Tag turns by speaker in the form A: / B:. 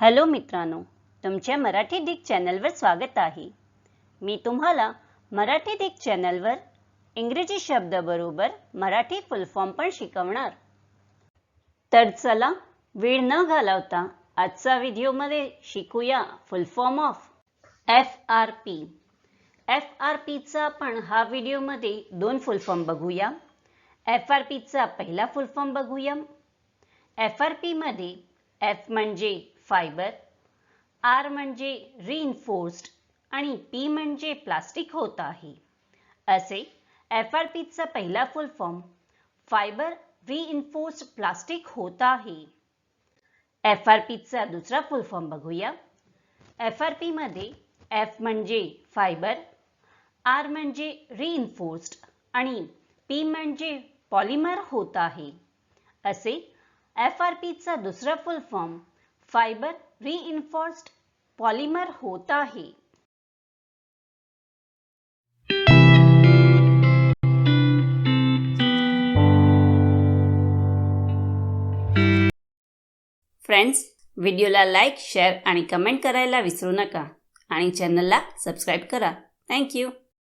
A: Hello मित्रांनो तुमच्या Marathi Dick चॅनलवर स्वागत आहे. मी तुम्हाला मराठी डिक चॅनलवर इंग्रजी शब्दाबरोबर मराठी फुल फॉर्म पण शिकवणार. तर चला वेळ न घालवता आजचा व्हिडिओमध्ये शिकूया full form of F R P F R पीचा आपण हा व्हिडिओमध्ये दोन फुल फॉर्म बघूया. एफ आर पीचा पहिला फुल फॉर्म बघूया. एफ आर पीमध्ये एफ म्हणजे फायबर आर म्हणजे रिइन्फोर्स्ड आणि पी म्हणजे प्लास्टिक होत आहे. असे एफ आर पीचा पहिला full form fibre reinforced plastic होत आहे. एफ आर पीचा दुसरा फुल फॉर्म बघूया. एफ आर पीमध्ये एफ म्हणजे फायबर आर म्हणजे रिइन्फोर्स्ड आणि पी म्हणजे पॉलिमर होत आहे. असे एफ आर पीचा दुसरा full form fibre reinforced polymer होत आहे. फ्रेंड्स व्हिडिओला लाईक शेअर आणि कमेंट करायला विसरू नका. आणि चॅनलला सबस्क्राईब करा. थँक्यू